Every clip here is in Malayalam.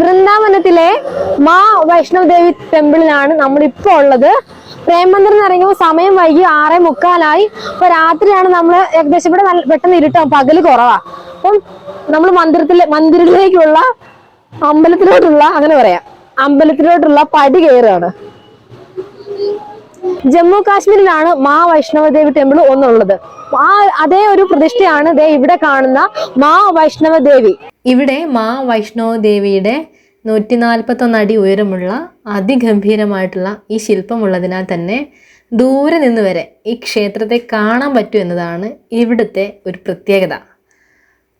വൃന്ദാവനത്തിലെ മാ വൈഷ്ണവദേവി ടെമ്പിളിലാണ് നമ്മൾ ഇപ്പൊ ഉള്ളത്. പ്രേമമന്ദിരം എന്ന് ഇറങ്ങിയപ്പോൾ സമയം വൈകി ആറേ മുക്കാലായി. അപ്പൊ രാത്രിയാണ് നമ്മൾ ഏകദേശം ഇവിടെ നല്ല പെട്ടെന്ന് ഇരുട്ടാവും പകൽ കുറവാ. അപ്പം നമ്മൾ മന്ദിരത്തിലെ മന്ദിരത്തിലേക്കുള്ള അമ്പലത്തിലോട്ടുള്ള അങ്ങനെ പറയാം. അമ്പലത്തിലോട്ടുള്ള പടി കയറുകയാണ്. ജമ്മു കാശ്മീരിലാണ് മാ വൈഷ്ണവ ദേവി ടെമ്പിൾ ഒന്നുള്ളത്. ആ അതേ ഒരു പ്രതിഷ്ഠയാണ് ദേ ഇവിടെ കാണുന്ന മാ വൈഷ്ണവ ദേവി ഇവിടെ മാ വൈഷ്ണവ ദേവിയുടെ നൂറ്റി നാൽപ്പത്തൊന്ന് അടി ഉയരമുള്ള അതിഗംഭീരമായിട്ടുള്ള ഈ ശില്പമുള്ളതിനാൽ തന്നെ ദൂരെ നിന്ന് വരെ ഈ ക്ഷേത്രത്തെ കാണാൻ പറ്റൂ എന്നതാണ് ഇവിടുത്തെ ഒരു പ്രത്യേകത.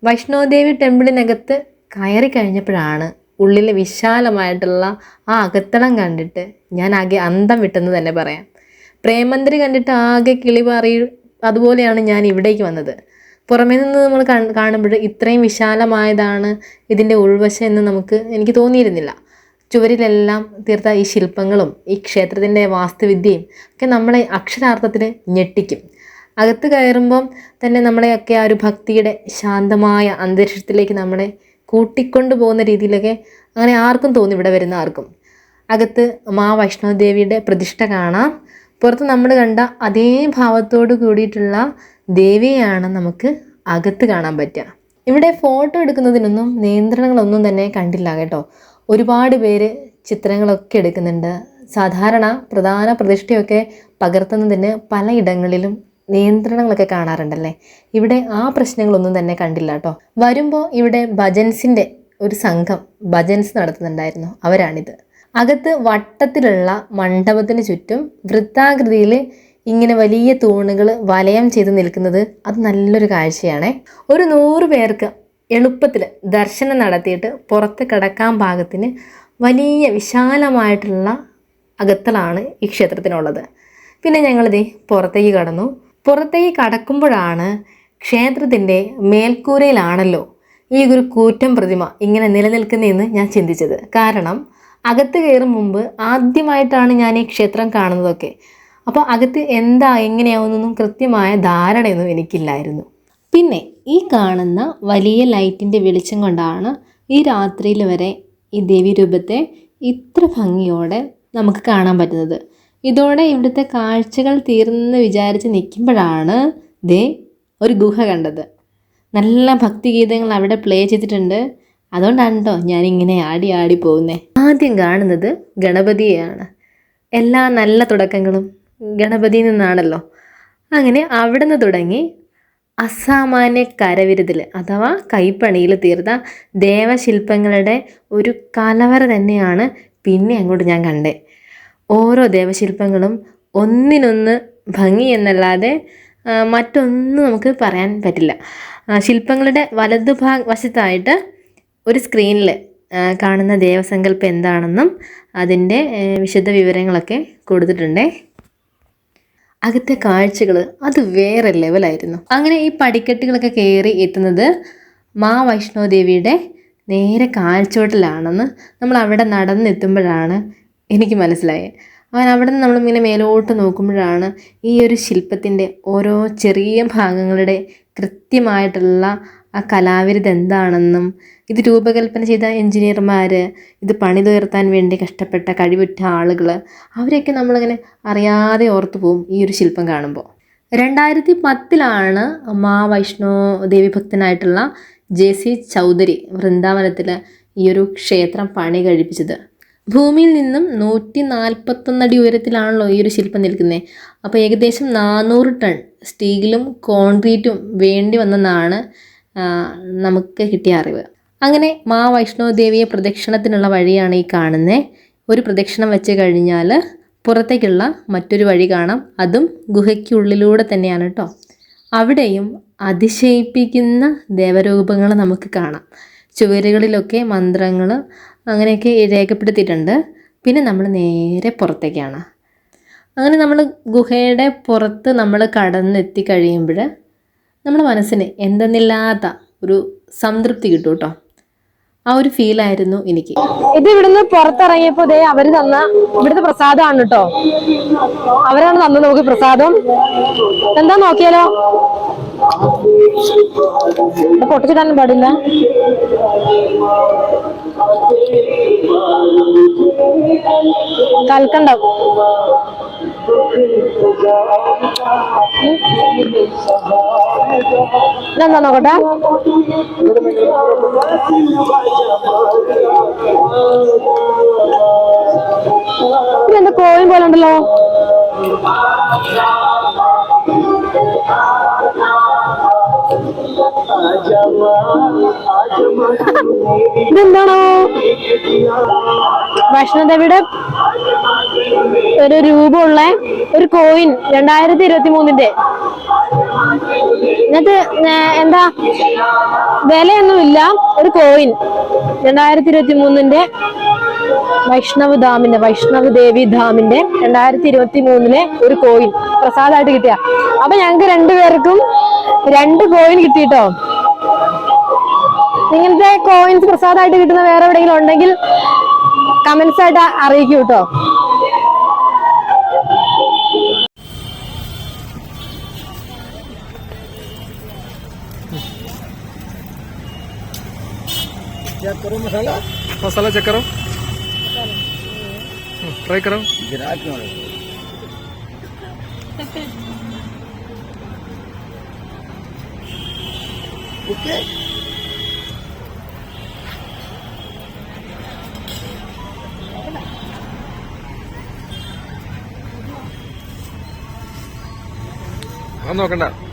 വൈഷ്ണോദേവി ടെമ്പിളിനകത്ത് കയറി കഴിഞ്ഞപ്പോഴാണ് ഉള്ളിലെ വിശാലമായിട്ടുള്ള ആ അകത്തളം കണ്ടിട്ട് ഞാൻ ആകെ അന്തം വിട്ടെന്ന് തന്നെ പറയാം. പ്രേമന്തിരി കണ്ടിട്ട് ആകെ കിളി പാറി അതുപോലെയാണ് ഞാൻ ഇവിടേക്ക് വന്നത്. പുറമേ നിന്ന് നമ്മൾ കാണുമ്പോൾ ഇത്രയും വിശാലമായതാണ് ഇതിന്റെ ഉൾവശം എന്ന് നമുക്ക് എനിക്ക് തോന്നിയിരുന്നില്ല. ചുവരിലെല്ലാം തീർത്ത ഈ ശില്പങ്ങളും ഈ ക്ഷേത്രത്തിന്റെ വാസ്തുവിദ്യയും ഒക്കെ നമ്മളെ അക്ഷരാർത്ഥത്തിൽ ഞെട്ടിക്കും. അകത്ത് കയറുമ്പം തന്നെ നമ്മളെയൊക്കെ ആ ഒരു ഭക്തിയുടെ ശാന്തമായ അന്തരീക്ഷത്തിലേക്ക് നമ്മളെ കൂട്ടിക്കൊണ്ടു പോകുന്ന രീതിയിലൊക്കെ അങ്ങനെ ആർക്കും തോന്നി ഇവിടെ വരുന്ന ആർക്കും. അകത്ത് മാ വൈഷ്ണോദേവിയുടെ പ്രതിഷ്ഠ കാണാം. പുറത്ത് നമ്മൾ കണ്ട അതേ ഭാവത്തോട് കൂടിയിട്ടുള്ള ദേവിയെയാണ് നമുക്ക് അകത്ത് കാണാൻ പറ്റുക. ഇവിടെ ഫോട്ടോ എടുക്കുന്നതിനൊന്നും നിയന്ത്രണങ്ങളൊന്നും തന്നെ കണ്ടില്ല കേട്ടോ. ഒരുപാട് പേര് ചിത്രങ്ങളൊക്കെ എടുക്കുന്നുണ്ട്. സാധാരണ പ്രധാന പ്രതിഷ്ഠയൊക്കെ പകർത്തുന്നതിന് പലയിടങ്ങളിലും നിയന്ത്രണങ്ങളൊക്കെ കാണാറുണ്ടല്ലേ? ഇവിടെ ആ പ്രശ്നങ്ങളൊന്നും തന്നെ കണ്ടില്ല കേട്ടോ. വരുമ്പോൾ ഇവിടെ ഭജൻസിന്റെ ഒരു സംഘം ഭജൻസ് നടത്തുന്നുണ്ടായിരുന്നു. അവരാണിത്. അകത്ത് വട്ടത്തിലുള്ള മണ്ഡപത്തിന് ചുറ്റും വൃത്താകൃതിയിൽ ഇങ്ങനെ വലിയ തൂണുകൾ വലയം ചെയ്ത് നിൽക്കുന്നത് അത് നല്ലൊരു കാഴ്ചയാണ്. ഒരു നൂറ് പേർക്ക് എളുപ്പത്തിൽ ദർശനം നടത്തിയിട്ട് പുറത്ത് കിടക്കാൻ പാകത്തിന് വലിയ വിശാലമായിട്ടുള്ള അകത്തളാണ് ഈ ക്ഷേത്രത്തിനുള്ളത്. പിന്നെ ഞങ്ങളിത് പുറത്തേക്ക് കടന്നു. പുറത്തേക്ക് കടക്കുമ്പോഴാണ് ക്ഷേത്രത്തിന്റെ മേൽക്കൂരയിലാണല്ലോ ഈ ഒരു കൂറ്റം പ്രതിമ ഇങ്ങനെ നിലനിൽക്കുന്നതെന്ന് ഞാൻ ചിന്തിച്ചത്. കാരണം അകത്ത് കയറും മുമ്പ് ആദ്യമായിട്ടാണ് ഞാൻ ഈ ക്ഷേത്രം കാണുന്നതൊക്കെ. അപ്പോൾ അകത്ത് എന്താ എങ്ങനെയാവുന്നൊന്നും കൃത്യമായ ധാരണയൊന്നും എനിക്കില്ലായിരുന്നു. പിന്നെ ഈ കാണുന്ന വലിയ ലൈറ്റിന്റെ വെളിച്ചം കൊണ്ടാണ് ഈ രാത്രിയിൽ വരെ ഈ ദേവി രൂപത്തെ ഇത്ര ഭംഗിയോടെ നമുക്ക് കാണാൻ പറ്റുന്നത്. ഇതോടെ ഇവിടുത്തെ കാഴ്ചകൾ തീർന്നെന്ന് വിചാരിച്ച് നിൽക്കുമ്പോഴാണ് ദേ ഒരു ഗുഹ കണ്ടത്. നല്ല ഭക്തിഗീതങ്ങൾ അവിടെ പ്ലേ ചെയ്തിട്ടുണ്ട്. അതുകൊണ്ടാണ് കേട്ടോ ഞാനിങ്ങനെ ആടി ആടി പോകുന്നത് ആദ്യം കാണുന്നത് ഗണപതിയെയാണ്. എല്ലാ നല്ല തുടക്കങ്ങളും ഗണപതിയിൽ നിന്നാണല്ലോ. അങ്ങനെ അവിടെ നിന്ന് തുടങ്ങി അസാമാന്യ കരവിരുതിൽ അഥവാ കൈപ്പണിയിൽ തീർത്ത ദേവശില്പങ്ങളുടെ ഒരു കലവറ തന്നെയാണ് പിന്നെ അങ്ങോട്ട് ഞാൻ കണ്ടേ. ഓരോ ദേവശില്പങ്ങളും ഒന്നിനൊന്ന് ഭംഗി എന്നല്ലാതെ മറ്റൊന്നും നമുക്ക് പറയാൻ പറ്റില്ല. ശില്പങ്ങളുടെ വലതു ഭാഗ വശത്തായിട്ട് ഒരു സ്ക്രീനിൽ കാണുന്ന ദേവസങ്കല്പം എന്താണെന്നും അതിന്റെ വിശദ വിവരങ്ങളൊക്കെ കൊടുത്തിട്ടുണ്ടേ. അകത്തെ കാഴ്ചകൾ അത് വേറെ ലെവലായിരുന്നു. അങ്ങനെ ഈ പടിക്കെട്ടുകളൊക്കെ കയറി എത്തുന്നത് മാ വൈഷ്ണോ ദേവിയുടെ നേരെ കാഴ്ചോട്ടിലാണെന്ന് നമ്മൾ അവിടെ നടന്നെത്തുമ്പോഴാണ് എനിക്ക് മനസ്സിലായത്. അവൻ അവിടെ നിന്ന് നമ്മളിങ്ങനെ മേലോട്ട് നോക്കുമ്പോഴാണ് ഈ ഒരു ശില്പത്തിന്റെ ഓരോ ചെറിയ ഭാഗങ്ങളുടെ കൃത്യമായിട്ടുള്ള ആ കലാവിരുത് എന്താണെന്നും ഇത് രൂപകൽപ്പന ചെയ്ത എഞ്ചിനീയർമാർ ഇത് പണിതുയർത്താൻ വേണ്ടി കഷ്ടപ്പെട്ട കഴിവുറ്റ ആളുകൾ അവരെയൊക്കെ നമ്മളിങ്ങനെ അറിയാതെ ഓർത്തു പോകും ഈ ഒരു ശില്പം കാണുമ്പോൾ രണ്ടായിരത്തി പത്തിലാണ് മാ വൈഷ്ണോ ദേവി ഭക്തനായിട്ടുള്ള ജെ സി ചൗധരി വൃന്ദാവനത്തിൽ ഈ ഒരു ക്ഷേത്രം പണി കഴിപ്പിച്ചത്. ഭൂമിയിൽ നിന്നും നൂറ്റി നാൽപ്പത്തൊന്നടി ഉയരത്തിലാണല്ലോ ഈ ഒരു ശില്പം നിൽക്കുന്നത് അപ്പോൾ ഏകദേശം നാനൂറ് ടൺ സ്റ്റീലും കോൺക്രീറ്റും വേണ്ടി വന്നെന്നാണ് നമുക്ക് കിട്ടിയ അറിവ്. അങ്ങനെ മാ വൈഷ്ണോദേവിയെ പ്രദക്ഷിണത്തിനുള്ള വഴിയാണ് ഈ കാണുന്നത് ഒരു പ്രദക്ഷിണം വെച്ച് കഴിഞ്ഞാൽ പുറത്തേക്കുള്ള മറ്റൊരു വഴി കാണാം. അതും ഗുഹയ്ക്കുള്ളിലൂടെ തന്നെയാണ് കേട്ടോ അവിടെയും അതിശയിപ്പിക്കുന്ന ദേവരൂപങ്ങൾ നമുക്ക് കാണാം. ചുവരുകളിലൊക്കെ മന്ത്രങ്ങൾ അങ്ങനെയൊക്കെ രേഖപ്പെടുത്തിയിട്ടുണ്ട്. പിന്നെ നമ്മൾ നേരെ പുറത്തേക്കാണ്. അങ്ങനെ നമ്മൾ ഗുഹയുടെ പുറത്ത് നമ്മൾ കടന്നെത്തി കഴിയുമ്പോൾ നമ്മുടെ മനസ്സിന് എന്തെന്നില്ലാത്ത ഒരു സംതൃപ്തി കിട്ടും കേട്ടോ ആ ഒരു ഫീൽ ആയിരുന്നു എനിക്ക്. ഇത് ഇവിടുന്ന് പുറത്തിറങ്ങിയപ്പോ ദേ അവർ തന്ന ഇവിടുത്തെ പ്രസാദമാണ് കേട്ടോ. അവരാണ് തന്നത് നമുക്ക് പ്രസാദം. എന്താ നോക്കിയാലോ? പൊട്ടിച്ചിടാനും പാടില്ല. കൽക്കണ്ടം. ഇതെന്താ നോക്കട്ടെ? ഇതെന്താ കോയിൻ പോലെ ഉണ്ടല്ലോ? ഇതെന്താണോ? വൈഷ്ണോദേവിയുടെ ഒരു രൂപമുള്ള ഒരു കോയിൻ രണ്ടായിരത്തി ഇരുപത്തി മൂന്നിന്റെ എന്നിട്ട് എന്താ? വിലയൊന്നുമില്ല ഒരു കോയിൻ രണ്ടായിരത്തി ഇരുപത്തി മൂന്നിന്റെ വൈഷ്ണവ് ധാമിന്റെ വൈഷ്ണവ് ദേവി ധാമിന്റെ രണ്ടായിരത്തി ഇരുപത്തി മൂന്നിലെ ഒരു കോയിൻ പ്രസാദമായിട്ട് കിട്ടിയ അപ്പൊ ഞങ്ങക്ക് രണ്ടുപേർക്കും രണ്ട് കോയിൻ കിട്ടിട്ടോ ഇങ്ങനത്തെ കോയിൻസ് പ്രസാദമായിട്ട് കിട്ടുന്ന വേറെ എവിടെയെങ്കിലും ഉണ്ടെങ്കിൽ കമന്റ്സ് ആയിട്ട് അറിയിക്കൂ കേട്ടോ मसाला चेक करो ट्राई करो ആ നോക്കണ്ട